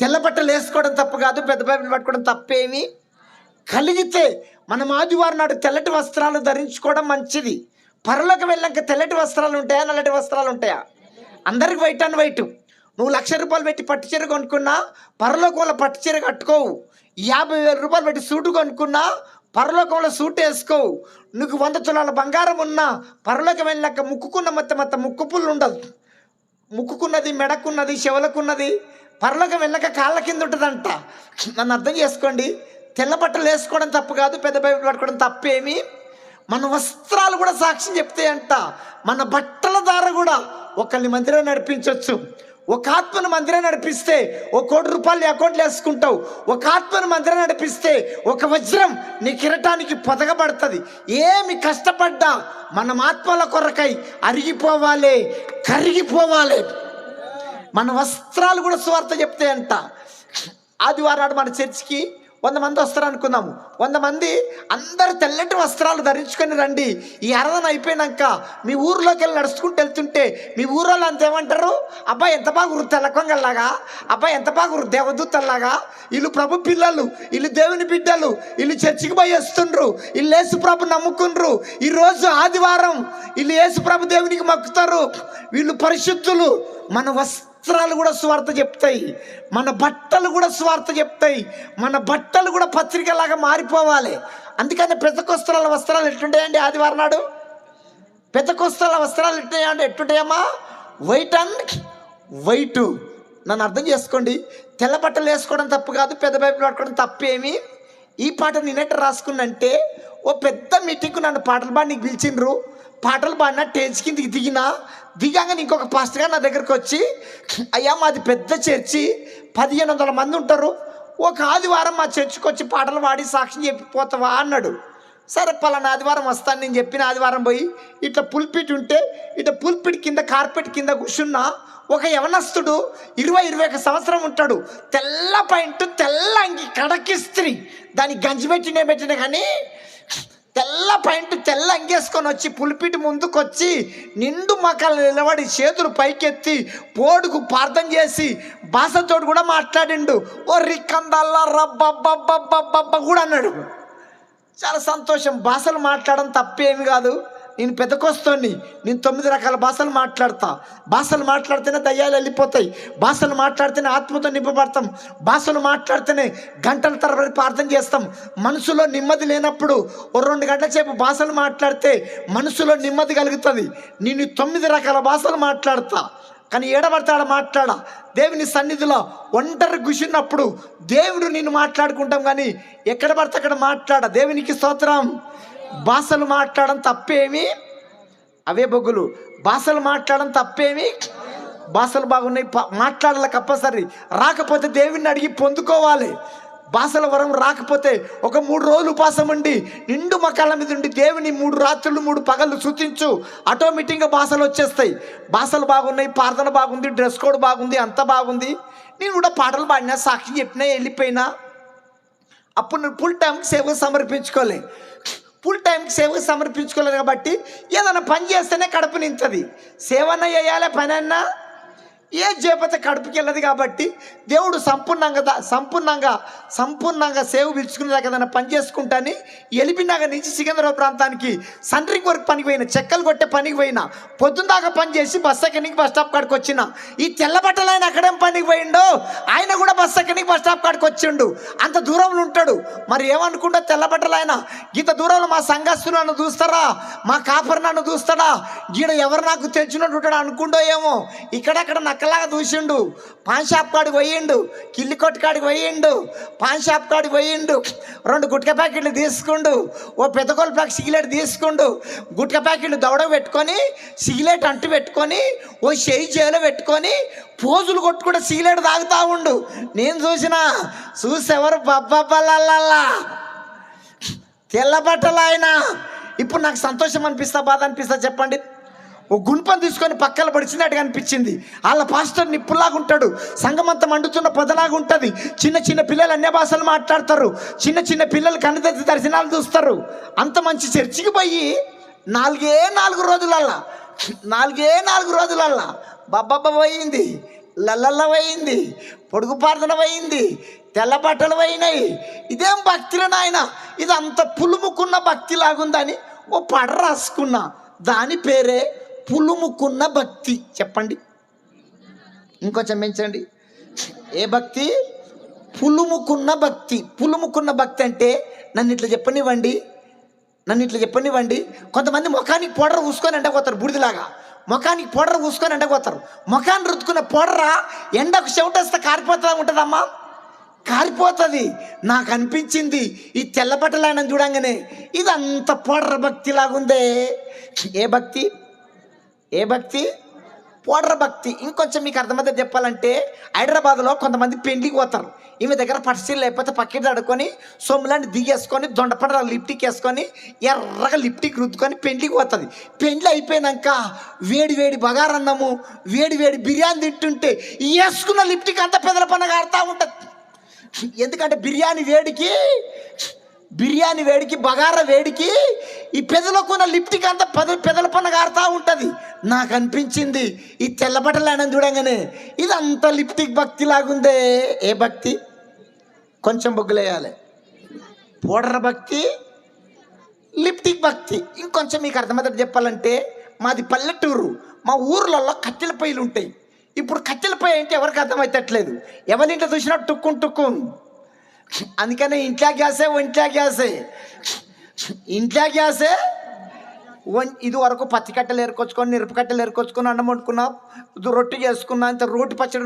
తెల్ల బట్టలు వేసుకోవడం తప్పు కాదు పెద్ద బైబిల్ పట్టుకోవడం తప్పేమి? కలిగితే మనం ఆదివారం నాడు తెల్లటి వస్త్రాలు ధరించుకోవడం మంచిది. పరలోకి వెళ్ళాక తెల్లటి వస్త్రాలు ఉంటాయా నల్లటి వస్త్రాలు ఉంటాయా? అందరికి వైట్ అండ్ వైట్. నువ్వు లక్ష రూపాయలు పెట్టి పట్టు చీర కొనుక్కున్నా పరలోకంలో పట్టు చీర కట్టుకోవు. యాభై వేల రూపాయలు పెట్టి సూటు కొనుక్కున్నా పరలోకంలో సూట్ వేసుకోవు. నీకు వంద తులాల బంగారం ఉన్నా పరలోకం వెళ్ళాక ముక్కుకున్న మొత్తం మొత్తం ముక్కు పుల్లు ఉండదు. ముక్కుకున్నది మెడకున్నది చెవులకున్నది పరలోకం వెళ్ళక కాళ్ళ కింద ఉంటుందంట. నన్ను అర్థం చేసుకోండి. తెల్ల బట్టలు వేసుకోవడం తప్పు కాదు పెద్ద బైబిల్ పట్టుకోవడం తప్పేమి? మన వస్త్రాలు కూడా సాక్ష్యం చెప్తాయంట మన బట్టల ద్వారా కూడా ఒకరిని మందిరం నడిపించవచ్చు ఒక ఆత్మను మందిరం నడిపిస్తే ఒక కోటి రూపాయలు నీ అకౌంట్లో వేసుకుంటావు. ఒక ఆత్మను మందిరం నడిపిస్తే ఒక వజ్రం నీ కిరటానికి పొదగబడుతుంది. ఏమి కష్టపడ్డా మనం ఆత్మల కొరకై అరిగిపోవాలి కరిగిపోవాలి. మన వస్త్రాలు కూడా స్వార్థ అంట ఆదివారం నాడు మన చర్చికి వంద మంది వస్తారు అనుకున్నాము. వంద మంది అందరు తెల్లటి వస్త్రాలు ధరించుకొని రండి. ఈ ఆరాధన అయిపోయినాక మీ ఊర్లోకి వెళ్ళి నడుచుకుంటూ వెళ్తుంటే మీ ఊర్లో అంత ఏమంటారు? అబ్బాయి ఎంత బాగురు తెల్లకొంగల్లాగా అబ్బాయి ఎంత బాగురు దేవదూతల్లాగా? వీళ్ళు ప్రభు పిల్లలు వీళ్ళు దేవుని బిడ్డలు వీళ్ళు చర్చికి పోయి వస్తుండ్రు. వీళ్ళు యేసు ప్రభు నమ్ముకుండ్రు. ఈరోజు ఆదివారం వీళ్ళు యేసు ప్రభు దేవునికి మొక్కుతారు. వీళ్ళు పరిశుద్ధులు. మన వస్త్రాలు కూడా స్వార్థ చెప్తాయి. మన బట్టలు కూడా స్వార్థ చెప్తాయి. మన బట్టలు కూడా పత్రికలాగా మారిపోవాలి. అందుకని పెద్దకొస్త్రాల వస్త్రాలు ఎట్టుంటాయండి ఆదివారం నాడు? పెద్దకొస్త్రాల వస్త్రాలు ఎట్లుంటాయండి? ఎట్టుంటాయమ్మా వైట్ అండ్ వైటు నన్ను అర్థం చేసుకోండి. తెల్ల బట్టలు వేసుకోవడం తప్పు కాదు పెద్ద బైబిల్ పట్టుకోవడం తప్పేమి? ఈ పాట నేనెట్ట రాసుకున్నంటే ఓ పెద్ద మీటింగ్కు నన్ను పాటలు పాడి నీకు పిలిచిండ్రు. పాటలు పాడినా టేజ్ కిందికి దిగినా దిగాక ఇంకొక పాస్టర్గా నా దగ్గరకు వచ్చి అయ్యా మాది పెద్ద చర్చి పదిహేను వందల మంది ఉంటారు. ఒక ఆదివారం మా చర్చికి వచ్చి పాటలు పాడి సాక్ష్యం చెప్పిపోతావా? అన్నాడు. సరే పలానా ఆదివారం వస్తాను. నేను చెప్పిన ఆదివారం పోయి ఇట్లా పుల్పిట్ ఉంటే ఇట్లా పుల్పిట్ కింద కార్పెట్ కింద కూర్చున్నా ఒక యవనస్తుడు ఇరవై ఇరవై ఒక సంవత్సరం ఉంటాడు. తెల్ల పాయింట్ తెల్ల అంగి కడకిస్త్రీ దానికి గంజి పెట్టినే పెట్టిన కానీ తెల్ల పాయింట్ తెల్ల అంగేసుకొని వచ్చి పులిపిటి ముందుకొచ్చి నిండు మకాలు నిలబడి చేతులు పైకెత్తి పోడుకు ప్రార్థన చేసి భాషతోడు కూడా మాట్లాడిండు. ఓ రిక్కందల్లా రబ్బబ్బబ్బబ్బబ్బ కూడా అన్నాడు. చాలా సంతోషం. భాషలు మాట్లాడడం తప్పేమి కాదు. నేను పెద్దకొస్తోని నేను తొమ్మిది రకాల భాషలు మాట్లాడతా. భాషలు మాట్లాడితేనే దయ్యాలు వెళ్ళిపోతాయి. భాషలు మాట్లాడితేనే ఆత్మతో నింపబడతాం. భాషలు మాట్లాడితేనే గంటల తరబడి ప్రార్థన చేస్తాం. మనసులో నెమ్మది లేనప్పుడు ఓ రెండు గంటల సేపు భాషలు మాట్లాడితే మనసులో నెమ్మది కలుగుతుంది. నేను తొమ్మిది రకాల భాషలు మాట్లాడతా. కానీ ఏడబడతాడ మాట్లాడ? దేవుని సన్నిధిలో ఒంటరి కూర్చున్నప్పుడు దేవుడు నిన్ను మాట్లాడుకుంటాం కానీ ఎక్కడ పడితే అక్కడ మాట్లాడ? దేవునికి స్తోత్రం. భాషలు మాట్లాడడం తప్పేమి? అవే బొగ్గులు. భాషలు మాట్లాడడం తప్పేమి? భాషలు బాగున్నాయి. మాట్లాడాలి కంపల్సరీ రాకపోతే దేవుణ్ణి అడిగి పొందుకోవాలి. భాషల వరం రాకపోతే ఒక మూడు రోజులు ఉపాసం ఉండి నిండు మకాల మీద ఉండి దేవుని మూడు రాత్రులు మూడు పగళ్ళు సూచించు. ఆటోమేటిక్గా భాషలు వచ్చేస్తాయి. భాషలు బాగున్నాయి ప్రార్థన బాగుంది డ్రెస్ కోడ్ బాగుంది అంత బాగుంది. నేను కూడా పాటలు పాడినా సాక్షి చెప్పినా వెళ్ళిపోయినా. అప్పుడు నేను ఫుల్ టైంకి సేవకు సమర్పించుకోలే. ఫుల్ టైంకి సేవకు సమర్పించుకోలేదు కాబట్టి ఏదైనా పని చేస్తేనే కడుపు నింతది. సేవన చేయాలి పని అన్నా ఏ చేపతే కడుపుకి వెళ్ళదు కాబట్టి దేవుడు సంపూర్ణంగా సంపూర్ణంగా సంపూర్ణంగా సేవ పిలుచుకునేదాకా ఏదైనా పని చేసుకుంటాని ఎలిపినాక నుంచి సికింద్రాబాద్ ప్రాంతానికి సండ్రింగ్ వరకు పనికి పోయిన చెక్కలు కొట్టే పనికి పోయిన పొద్దున్న దాకా పని చేసి బస్ ఎక్కడికి బస్ స్టాప్ కాడికి వచ్చిన ఈ తెల్ల బట్టలు ఆయన అక్కడేం పనికి పోయిండో? ఆయన కూడా బస్ ఎక్కడికి బస్ స్టాప్ కాడికి వచ్చిండు. అంత దూరంలో ఉంటాడు. మరి ఏమనుకుంటా తెల్లబట్టలు ఆయన ఇంత దూరంలో మా సంఘస్థులు నన్ను చూస్తారా? మా కాపర్ నన్ను చూస్తాడా? ఈడ ఎవరు నాకు తెచ్చినట్టు ఉంటాడు అనుకుంటో ఏమో? ఇక్కడక్కడ నక్కలాగా చూసిండు పాన్ షాప్ కాడికి పోయిండు. కిల్లి కొట్టు కాడికి పోయిండు. పాన్ షాప్ కాడికి పోయిండు. రెండు గుట్క ప్యాకెట్లు తీసుకుండు. ఓ పెద్ద ప్యాక్ సిగరెట్ తీసుకుండు. గుట్క ప్యాకెట్లు దవడ పెట్టుకొని సిగరెట్ అంటు పెట్టుకొని ఓ చేయి చేలో పెట్టుకొని పోజులు కొట్టుకుంటే సిగరెట్ తాగుతా ఉండు. నేను చూసిన చూసేవారు బబ్బబ్బలల్లా తెల్ల బట్టలు ఆయన. ఇప్పుడు నాకు సంతోషం అనిపిస్తా బాధ అనిపిస్తా చెప్పండి. ఓ గుణపం తీసుకొని పక్కన పడిచినట్టుగా అనిపించింది. వాళ్ళ పాస్టర్ నిప్పులాగా ఉంటాడు. సంగమంతా మండుతున్న పొదలాగా ఉంటుంది. చిన్న చిన్న పిల్లలు అన్య భాషలు మాట్లాడతారు. చిన్న చిన్న పిల్లలు కన్నదెత్తి దర్శనాలు చూస్తారు. అంత మంచి చర్చికి పోయి నాలుగే నాలుగు రోజులల్లా. నాలుగే నాలుగు రోజులల్లా బబ్బబ్బ పోయింది. లల్లల్లవైంది పొడుగు ప్రార్థనమైంది తెల్ల బట్టలు అయినాయి ఇదేం భక్తిలో నాయన? ఇది అంత పులుముకున్న భక్తి లాగుందని ఓ పడ రాసుకున్నా. దాని పేరే పులుముకున్న భక్తి. చెప్పండి. ఇంకొంచెం పెంచండి. ఏ భక్తి? పులుముకున్న భక్తి. పులుముకున్న భక్తి అంటే నన్ను ఇట్లా చెప్పనివ్వండి. నన్ను ఇట్లా చెప్పనివ్వండి. కొంతమంది ముఖానికి పౌడర్ పూసుకొని ఎండపోతారు బుడిదిలాగా. ముఖానికి పౌడర్ పూసుకొని ఎండపోతారు ముఖాన్ని రుద్దుకున్న పౌడరా ఎండకు చెవిటేస్తే కారిపోతా ఉంటుందమ్మా? కారిపోతుంది. నాకు అనిపించింది ఈ తెల్ల చూడంగానే ఇది అంత భక్తిలాగుందే. భక్తి లాగుందే ఏ భక్తి? ఏ భక్తి? పోడర భక్తి. ఇంకొంచెం మీకు అర్థమైతే చెప్పాలంటే హైదరాబాద్లో కొంతమంది పెండ్లికి పోతారు. ఈమె దగ్గర పట్సీలు లేకపోతే పక్కకి అడుకొని సొమ్ములాంటి దిగేసుకొని దొండపడ లిప్టిక్ వేసుకొని ఎర్రగా లిప్టిక్ రుద్దుకొని పెండ్లికి పోతుంది. పెండ్లి అయిపోయినాక వేడి వేడి బగారన్నము వేడి వేడి బిర్యానీ తింటుంటే వేసుకున్న లిప్టిక్ అంతా పెదల పనగా ఆడుతూ ఉంటుంది. ఎందుకంటే బిర్యానీ వేడికి బిర్యానీ వేడికి బగారా వేడికి ఈ పెదలకున్న లిప్టిక్ అంతా పెద పెదల పన్న ఉంటుంది. నాకు అనిపించింది ఈ తెల్లబట్టలు అయినా చూడంగానే ఇదంతా లిప్టిక్ భక్తి లాగుందే ఏ భక్తి? కొంచెం బొగ్గులేయాలి. పూడర భక్తి లిప్టిక్ భక్తి. ఇంకొంచెం మీకు అర్థమవుతుంది చెప్పాలంటే మాది పల్లెటూరు. మా ఊర్లలో కట్టెల పొయ్యిలు ఉంటాయి ఇప్పుడు కట్టెల పొయ్యి అంటే ఎవరికి అర్థమవుతట్లేదు ఎవరింట్లో చూసినా టుక్కుం టుక్కు అందుకనే ఇంట్లో గ్యాసే ఒంట్లో గ్యాసే. ఇంట్లో గ్యాసే ఇది వరకు పచ్చికట్టలు ఏరుకొచ్చుకొని మిరప కట్టెలు ఏరుకొచ్చుకొని అన్నం వండుకున్నా. రొట్టె చేసుకున్నా. ఇంత రోటి పచ్చడి